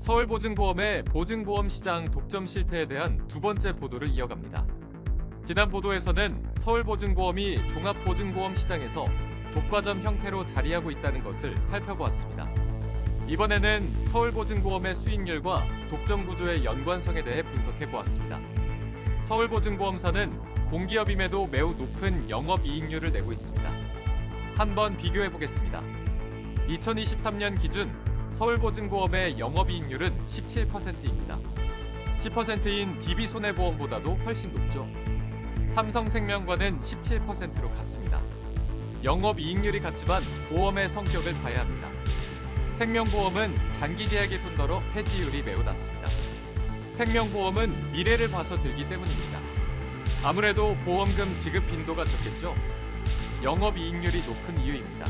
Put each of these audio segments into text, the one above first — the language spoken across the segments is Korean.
서울보증보험의 보증보험 시장 독점 실태에 대한 두 번째 보도를 이어갑니다. 지난 보도에서는 서울보증보험이 종합보증보험 시장에서 독과점 형태로 자리하고 있다는 것을 살펴보았습니다. 이번에는 서울보증보험의 수익률과 독점 구조의 연관성에 대해 분석해 보았습니다. 서울보증보험사는 공기업임에도 매우 높은 영업이익률을 내고 있습니다. 한번 비교해 보겠습니다. 2023년 기준 서울보증보험의 영업이익률은 17%입니다. 10%인 DB손해보험보다도 훨씬 높죠. 삼성생명과는 17%로 같습니다. 영업이익률이 같지만 보험의 성격을 봐야 합니다. 생명보험은 장기 계약일 뿐더러 폐지율이 매우 낮습니다. 생명보험은 미래를 봐서 들기 때문입니다. 아무래도 보험금 지급 빈도가 적겠죠. 영업이익률이 높은 이유입니다.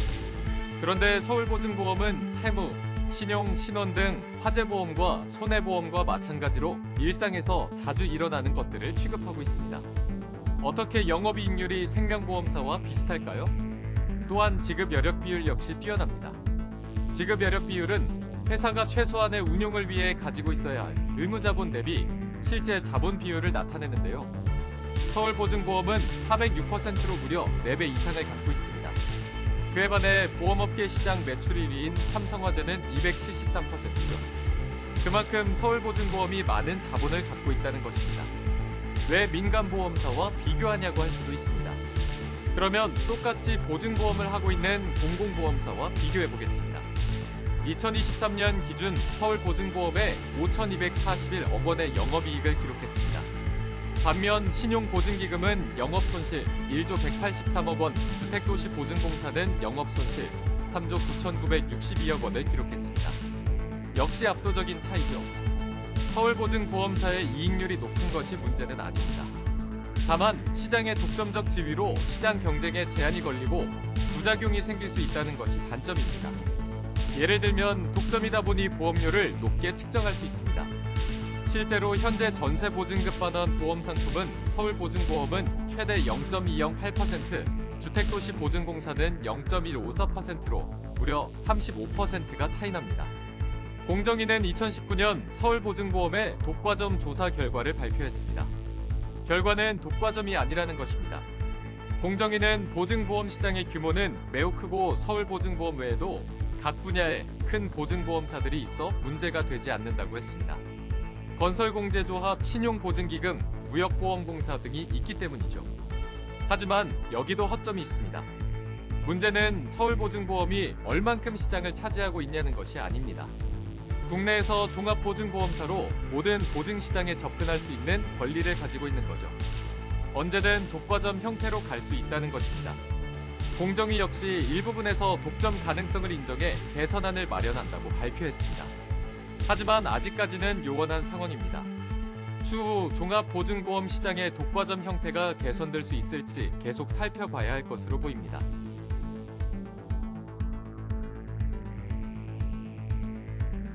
그런데 서울보증보험은 채무, 신용, 신원 등 화재보험과 손해보험과 마찬가지로 일상에서 자주 일어나는 것들을 취급하고 있습니다. 어떻게 영업이익률이 생명보험사와 비슷할까요? 또한 지급 여력 비율 역시 뛰어납니다. 지급 여력 비율은 회사가 최소한의 운용을 위해 가지고 있어야 할 의무 자본 대비 실제 자본 비율을 나타내는데요. 서울보증보험은 406%로 무려 4배 이상을 갖고 있습니다. 그에 반해 보험업계 시장 매출 1위인 삼성화재는 273%죠. 그만큼 서울보증보험이 많은 자본을 갖고 있다는 것입니다. 왜 민간보험사와 비교하냐고 할 수도 있습니다. 그러면 똑같이 보증보험을 하고 있는 공공보험사와 비교해 보겠습니다. 2023년 기준 서울보증보험에 5,241억 원의 영업이익을 기록했습니다. 반면 신용보증기금은 영업손실 1조 183억 원, 주택도시보증공사는 영업손실 3조 9,962억 원을 기록했습니다. 역시 압도적인 차이죠. 서울보증보험사의 이익률이 높은 것이 문제는 아닙니다. 다만 시장의 독점적 지위로 시장 경쟁에 제한이 걸리고 부작용이 생길 수 있다는 것이 단점입니다. 예를 들면 독점이다 보니 보험료를 높게 측정할 수 있습니다. 실제로 현재 전세 보증금 반환 보험 상품은 서울보증보험은 최대 0.208%, 주택도시 보증공사는 0.154%로 무려 35%가 차이납니다. 공정위는 2019년 서울보증보험의 독과점 조사 결과를 발표했습니다. 결과는 독과점이 아니라는 것입니다. 공정위는 보증보험 시장의 규모는 매우 크고 서울보증보험 외에도 각 분야에 큰 보증보험사들이 있어 문제가 되지 않는다고 했습니다. 건설공제조합, 신용보증기금, 무역보험공사 등이 있기 때문이죠. 하지만 여기도 허점이 있습니다. 문제는 서울보증보험이 얼만큼 시장을 차지하고 있냐는 것이 아닙니다. 국내에서 종합보증보험사로 모든 보증시장에 접근할 수 있는 권리를 가지고 있는 거죠. 언제든 독과점 형태로 갈 수 있다는 것입니다. 공정위 역시 일부분에서 독점 가능성을 인정해 개선안을 마련한다고 발표했습니다. 하지만 아직까지는 요원한 상황입니다. 추후 종합보증보험 시장의 독과점 형태가 개선될 수 있을지 계속 살펴봐야 할 것으로 보입니다.